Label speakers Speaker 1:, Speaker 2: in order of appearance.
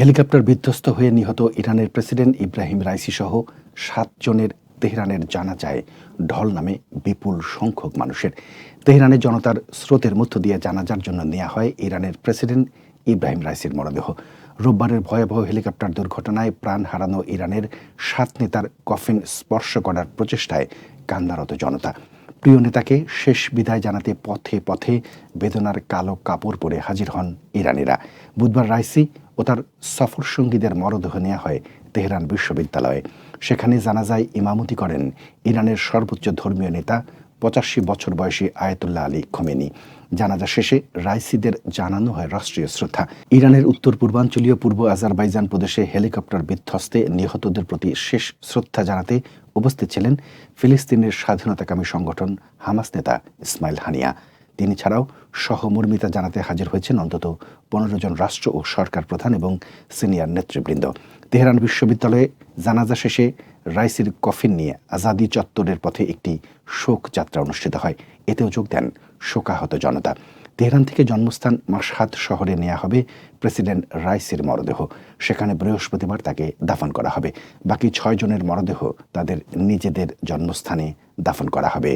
Speaker 1: Helicopter বিধ্বস্ত হয়ে নিহত ইরানের প্রেসিডেন্ট ইব্রাহিম রাইসি সহ সাতজনের তেহরানের জানাজায় ঢল নামে বিপুল সংখ্যক মানুষের। তেহরানের জনতার স্রোতের মধ্য দিয়ে জানাজার জন্য নেওয়া হয় ইরানের প্রেসিডেন্ট ইব্রাহিম রাইসির মরদেহ। রোববারের ভয়াবহ হেলিকপ্টার দুর্ঘটনায় প্রাণ হারানো ইরানের সাত নেতার কফিন স্পর্শ করার প্রচেষ্টায় কান্দারত জনতা। প্রিয় নেতাকে শেষ বিদায় জানাতে পথে পথে বেদনার কালো কাপড় পরে হাজির হন ইরানিরা। বুধবার রাইসি ও তার সফর সঙ্গীদের মরদেহ নেওয়া হয় তেহরান বিশ্ববিদ্যালয়ে। সেখানে জানাজায় ইমামতি করেন ইরানের সর্বোচ্চ ধর্মীয় নেতা পঁচাশি বছর বয়সী আয়াতুল্লাহ আলী খোমেনি। জানাজা শেষে রাইসিদের জানানো হয় রাষ্ট্রীয় শ্রদ্ধা। ইরানের উত্তর, পূর্বাঞ্চলীয় পূর্ব আজারবাইজান প্রদেশে হেলিকপ্টার বিধ্বস্তে নিহতদের প্রতি শেষ শ্রদ্ধা জানাতে উপস্থিত ছিলেন ফিলিস্তিনের স্বাধীনতাকামী সংগঠন হামাস নেতা ইসমাইল হানিয়া। তিনি ছাড়াও সহমর্মিতা জানাতে হাজির হয়েছেন অন্তত পনেরো জন রাষ্ট্র ও সরকার প্রধান এবং সিনিয়র নেতৃবৃন্দ। তেহরান বিশ্ববিদ্যালয়ে জানাজা শেষে রাইসির কফিন নিয়ে আজাদি চত্বরের পথে একটি শোক যাত্রা অনুষ্ঠিত হয়। এতেও যোগ দেন শোকাহত জনতা। তেহরান থেকে জন্মস্থান মাসহাদ শহরে নেওয়া হবে প্রেসিডেন্ট রাইসির মরদেহ। সেখানে বৃহস্পতিবার তাকে দাফন করা হবে। বাকি ছয় জনের মরদেহ তাদের নিজেদের জন্মস্থানে দাফন করা হবে।